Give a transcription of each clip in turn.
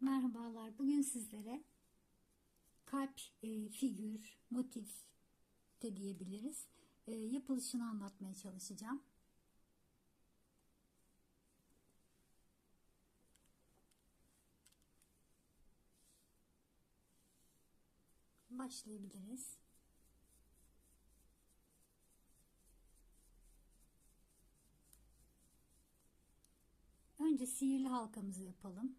Merhabalar. Bugün sizlere kalp e, figür, motif de diyebiliriz. E, yapılışını anlatmaya çalışacağım. Başlayabiliriz. Önce sihirli halkamızı yapalım.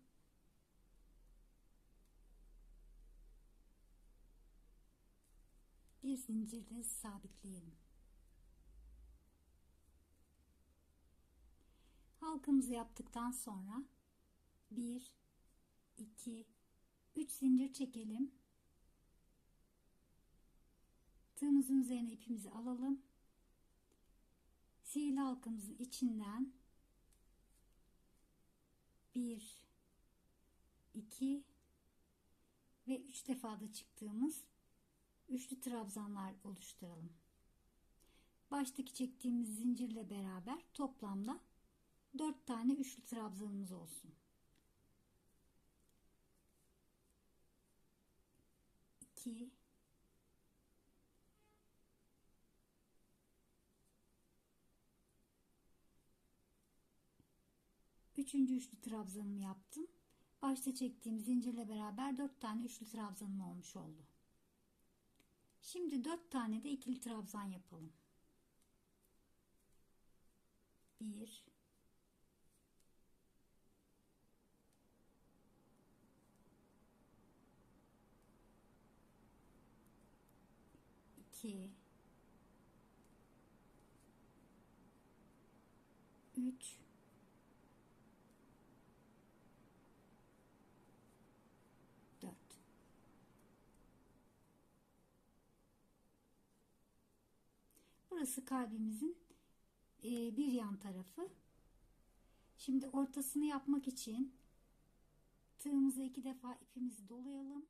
Bir zincirle sabitleyelim. Halkamızı yaptıktan sonra 1 2 3 zincir çekelim. Tığımızın üzerine ipimizi alalım. Sihirli halkamızın içinden 1 2 ve 3 defa da çıktığımız üçlü trabzanlar oluşturalım. Baştaki çektiğimiz zincirle beraber toplamda 4 tane üçlü trabzanımız olsun. 2 Üçüncü üçlü trabzanımı yaptım. Başta çektiğim zincirle beraber 4 tane üçlü trabzanım olmuş oldu. Şimdi 4 tane de ikili trabzan yapalım. 1 2 3 4 Burası kalbimizin e, bir yan tarafı. Şimdi ortasını yapmak için tığımıza iki defa ipimizi dolayalım.